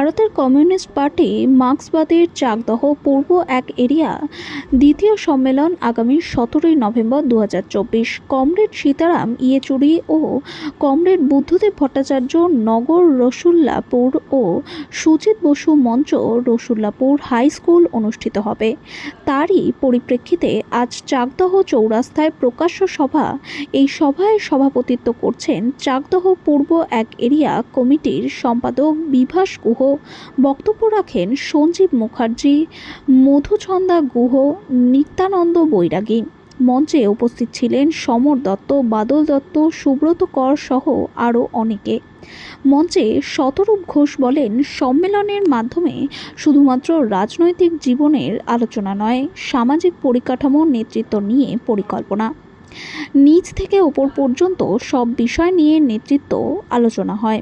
ভারতের communist party মার্ক্সবাদের Chakdaha পূর্ব এক area দ্বিতীয় সম্মেলন আগামী সতেরোই নভেম্বর দু হাজার চব্বিশ। কমরেড সীতারাম, ইয়েচুরি ও কমরেড বুদ্ধদেব ভট্টাচার্য, নগর রসুল্লাপুর ও সুজিত বসু মঞ্চ রসুল্লাপুর হাই স্কুল অনুষ্ঠিত হবে। তারই পরিপ্রেক্ষিতে আজ চাকদহ চৌরাস্তায় প্রকাশ্য সভা। এই সভায় সভাপতিত্ব করছেন চাকদহ পূর্ব এক এরিয়া কমিটির সম্পাদক বিভাস গুহ বক্তব্য রাখেন সঞ্জীব মুখার্জি মধুছন্দা গুহ, নিত্যানন্দ বৈরাগী। মঞ্চে উপস্থিত ছিলেন সমর দত্ত, বাদল দত্ত, সুব্রত কর সহ আরও অনেকে। মঞ্চে শতরূপ ঘোষ বলেন, সম্মেলনের মাধ্যমে শুধুমাত্র রাজনৈতিক জীবনের আলোচনা নয়, সামাজিক পরিকাঠামোর নেতৃত্ব নিয়ে পরিকল্পনা। নিচ থেকে ওপর পর্যন্ত সব বিষয় নিয়ে নেতৃত্ব আলোচনা হয়।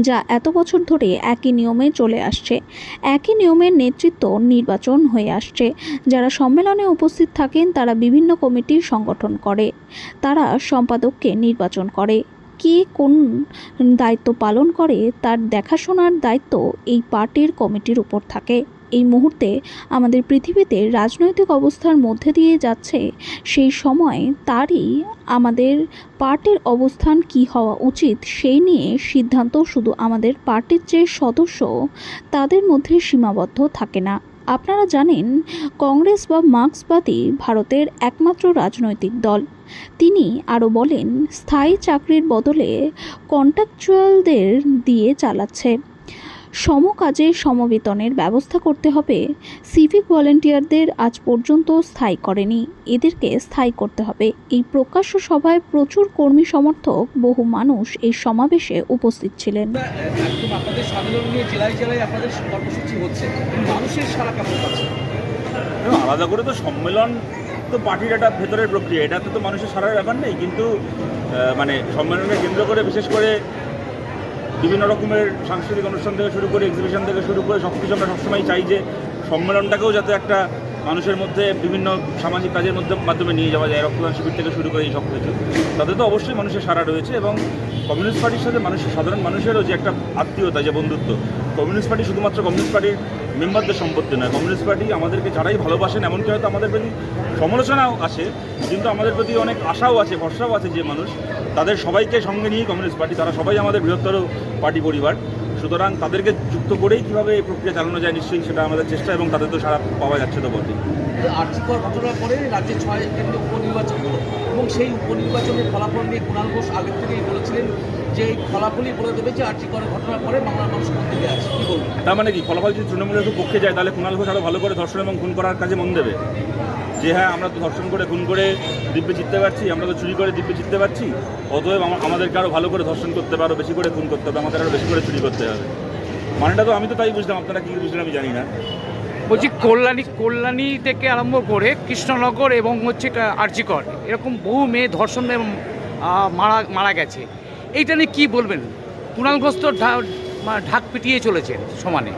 যা এত বছর ধরে একই নিয়মে চলে আসছে। একই নিয়মের নেতৃত্ব নির্বাচন হয়ে আসছে। যারা সম্মেলনে উপস্থিত থাকেন, তারা বিভিন্ন কমিটির সংগঠন করে। তারা সম্পাদককে নির্বাচন করে। কে কোন দায়িত্ব পালন করে, তার দেখাশোনার দায়িত্ব এই পার্টির কমিটির উপর থাকে। এই মুহূর্তে আমাদের পৃথিবীতে রাজনৈতিক অবস্থার মধ্যে দিয়ে যাচ্ছে, সেই সময় তারই আমাদের পার্টির অবস্থান কি হওয়া উচিত সেই নিয়ে সিদ্ধান্ত শুধু আমাদের পার্টির যে সদস্য, তাদের মধ্যে সীমাবদ্ধ থাকে না। আপনারা জানেন, কংগ্রেস বা মার্ক্সবাদী ভারতের একমাত্র রাজনৈতিক দল। তিনি আরও বলেন, স্থায়ী চাকরির বদলে কন্ট্রাকচুয়ালদের দিয়ে চালাচ্ছে। সমকাজে সমবেতনের ব্যবস্থা করতে হবে। সিভিক ভলেন্টিয়ারদের আজ পর্যন্ত স্থায়ী করেনি। এদেরকে স্থায়ী করতে হবে। এই প্রকাশ্য সভায় প্রচুর কর্মী সমর্থক বহু মানুষ এই সমাবেশে উপস্থিত ছিলেন। একদম আপনাদের সম্মেলন নিয়ে জেলায় জেলায় আপনাদের কর্মসূচি হচ্ছে। মানুষের সারা কেমন পাচ্ছে এবং আলাদা করে তো সম্মেলন তো পার্টির একটা ভেতরের প্রক্রিয়া। এটাতে তো মানুষের সারার ব্যাপার নেই। কিন্তু মানে সম্মেলনকে কেন্দ্র করে বিশেষ করে বিভিন্ন রকমের সাংস্কৃতিক অনুষ্ঠান থেকে শুরু করে এক্সিবিশন থেকে শুরু করে সব কিছু আমরা সবসময় চাই যে সম্মেলনটাকেও যাতে একটা মানুষের মধ্যে বিভিন্ন সামাজিক কাজের মধ্যে মাধ্যমে নিয়ে যাওয়া যায়, রক্তদান শিবির থেকে শুরু করে এই সব কিছু তাতে তো অবশ্যই মানুষের সারা রয়েছে এবং কমিউনিস্ট পার্টির সাথে মানুষের সাধারণ মানুষেরও যে একটা আত্মীয়তা, যে বন্ধুত্ব, কমিউনিস্ট পার্টি শুধুমাত্র কমিউনিস্ট পার্টির মেম্বারদের সম্পত্তি নয়। কমিউনিস্ট পার্টি আমাদেরকে যারাই ভালোবাসেন, এমনকি হয়তো আমাদের প্রতি সমালোচনাও আছে কিন্তু আমাদের প্রতি অনেক আশাও আছে, ভরসাও আছে যে মানুষ তাদের সবাইকে সঙ্গে নিয়েই কমিউনিস্ট পার্টি, তারা সবাই আমাদের বৃহত্তর পার্টি পরিবার। সুতরাং তাদেরকে যুক্ত করেই কীভাবে এই প্রক্রিয়া চালানো যায় নিশ্চয়ই সেটা আমাদের চেষ্টা এবং তাদের তো সারা পাওয়া যাচ্ছে তো বটে আর্থিক ঘটনার পরে রাজ্যে ছয় কেন্দ্রে উপনির্বাচন হলো এবং সেই উপনির্বাচনের ফলাফল নিয়ে কুণাল ঘোষ আগের থেকেই বলেছিলেন যে এই ফলাফলই বলে দেবে যে আর্থিকরের ঘটনার পরে বাংলার মানুষ কোন দিকে আছে? কি বলবেন তার মানে কি? ফলাফল যদি তৃণমূলের খুব পক্ষে যায় তাহলে কুণাল ঘোষ আরও ভালো করে ধর্ষণ এবং খুন করার কাজে মন দেবে। যে হ্যাঁ আমরা তো ধর্ষণ করে খুন করে দিব্যে জিততে পারছি আমরা তো চুরি করে দিব্যে জিততে পারছি অতএব আমাদেরকে আরও ভালো করে ধর্ষণ করতে হবে আরও বেশি করে খুন করতে হবে আমাদের আরও বেশি করে চুরি করতে হবে। মানেটা তো আমি তো তাই বুঝলাম আপনারা কী বুঝলেন আমি জানি না। বলছি কল্যাণী কল্যাণী থেকে আরম্ভ করে কৃষ্ণনগর এবং হচ্ছে আর্যিকর এরকম বহু মেয়ে ধর্ষণ এবং মারা মারা গেছে। এইটা নিয়ে কী বলবেন? কুণাল ঘোষ তো ঢাক পিটিয়ে চলেছেন সমানে।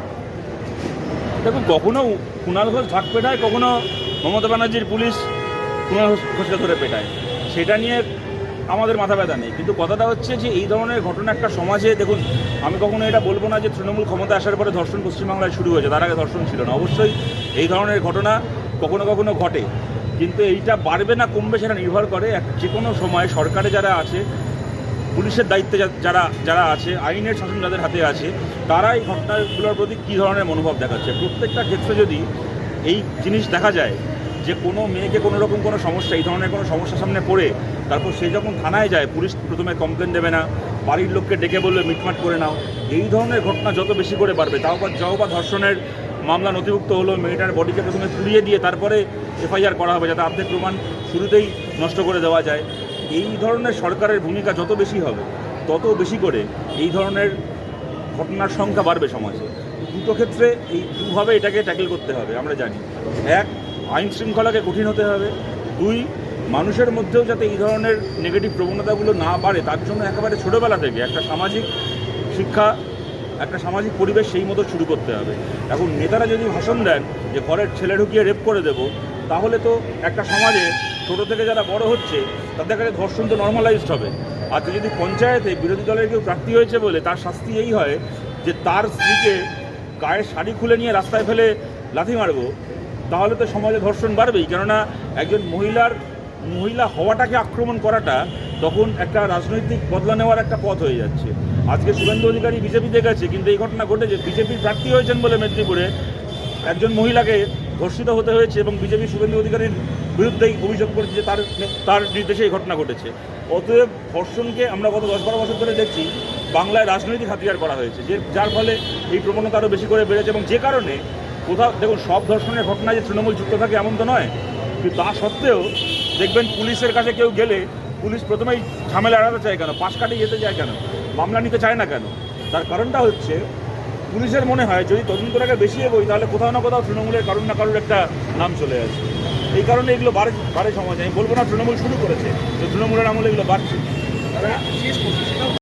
দেখুন, কখনো কুণাল ঘোষ ঢাক পেটায়, কখনো মমতা ব্যানার্জির পুলিশ কুণাল ঘোষ- ঘোষকে ধরে পেটায়। সেটা নিয়ে আমাদের মাথা ব্যথা নেই। কিন্তু কথাটা হচ্ছে যে, এই ধরনের ঘটনা একটা সমাজে, দেখুন, আমি কখনো এটা বলব না যে তৃণমূল ক্ষমতা আসার পরে ধর্ষণ পশ্চিমবাংলায় শুরু হয়েছে, তার আগে ধর্ষণ ছিল না। অবশ্যই এই ধরনের ঘটনা কখনো কখনো ঘটে। কিন্তু এইটা বাড়বে না, কমবে সেটা নির্ভর করে এক- যে কোনো সময় সরকারে যারা আছে পুলিশের দায়িত্বে যারা যারা আছে, আইনের শাসন যাদের হাতে আছে, তারা এই ঘটনাগুলোর প্রতি কী ধরনের মনোভাব দেখাচ্ছে? প্রত্যেকটা ক্ষেত্রে যদি এই জিনিস দেখা যায় যে কোনো মেয়েকে কোনো রকম কোনো সমস্যা, এই ধরনের কোনো সমস্যার সামনে পড়ে, তারপর সে যখন থানায় যায়, পুলিশ প্রথমে কমপ্লেন দেবে না, বাড়ির লোককে ডেকে বলবে, মিটমাট করে নাও। এই ধরনের ঘটনা যত বেশি করে বাড়বে তাও বা যাও বা ধর্ষণের মামলা নথিভুক্ত হলো, মেয়েটার বডিকে প্রথমে পুড়িয়ে দিয়ে তারপরে এফআইআর করা হবে, যাতে অর্ধেক প্রমাণ শুরুতেই নষ্ট করে দেওয়া যায়। এই ধরনের সরকারের ভূমিকা যত বেশি হবে, তত বেশি করে এই ধরনের ঘটনার সংখ্যা বাড়বে সমাজে। দুটো ক্ষেত্রে এই দুভাবে এটাকে ট্যাকেল করতে হবে, আমরা জানি। এক, আইন শৃঙ্খলাকে কঠিন হতে হবে। দুই, মানুষের মধ্যেও যাতে এই ধরনের নেগেটিভ প্রবণতাগুলো না বাড়ে, তার জন্য একেবারে ছোটোবেলা থেকে একটা সামাজিক শিক্ষা, একটা সামাজিক পরিবেশ সেই মতো শুরু করতে হবে। এখন নেতারা যদি ভাষণ দেন যে ঘরের ছেলে ঢুকিয়ে রেপ করে দেব, তাহলে তো একটা সমাজে ছোটো থেকে যারা বড় হচ্ছে, তাদের কাছে ধর্ষণ তো নর্মালাইজড হবে। আর যদি পঞ্চায়েতে বিরোধী দলের কেউ প্রার্থী হয়েছে বলে, তার শাস্তি এই হয় যে তার স্ত্রীকে গায়ের শাড়ি খুলে নিয়ে রাস্তায় ফেলে লাথি মারবো, তাহলে তো সমাজে ধর্ষণ বাড়বেই। কেননা একজন মহিলার, মহিলা হওয়াটাকে আক্রমণ করাটা তখন একটা রাজনৈতিক বদলা নেওয়ার একটা পথ হয়ে যাচ্ছে। আজকে শুভেন্দু অধিকারী বিজেপিতে গেছে কিন্তু এই ঘটনা ঘটেছে। বিজেপির প্রার্থী হয়েছেন বলে মেদিনীপুরে একজন মহিলাকে ধর্ষিত হতে হয়েছে এবং বিজেপি শুভেন্দু অধিকারীর বিরুদ্ধেই অভিযোগ করেছে যে তার তার নির্দেশে এই ঘটনা ঘটেছে। অতএব ধর্ষণকে আমরা গত দশ বারো বছর ধরে দেখছি, বাংলায় রাজনৈতিক হাতিয়ার করা হয়েছে, যে যার ফলে এই প্রবণতা আরও বেশি করে বেড়েছে এবং যে কারণে কোথাও দেখুন, সব ধর্ষণের ঘটনায় যে তৃণমূল যুক্ত থাকে এমন তো নয়, কিন্তু তা সত্ত্বেও দেখবেন পুলিশের কাছে কেউ গেলে পুলিশ প্রথমেই ঝামেলা এড়াতে চায় কেন? পাশ কাটিয়ে যেতে চায় কেন? মামলা নিতে চায় না কেন? তার কারণটা হচ্ছে, পুলিশের মনে হয় যদি তদন্তটাকে বেশি এগোই, তাহলে কোথাও না কোথাও তৃণমূলের কারণ না কারোর একটা নাম চলে আসে এই কারণে এগুলো বাড়ে বাড়ে সমাজ। আমি বলব না তৃণমূল শুরু করেছে তৃণমূলের আমলে এগুলো বাড়ছে। সেটা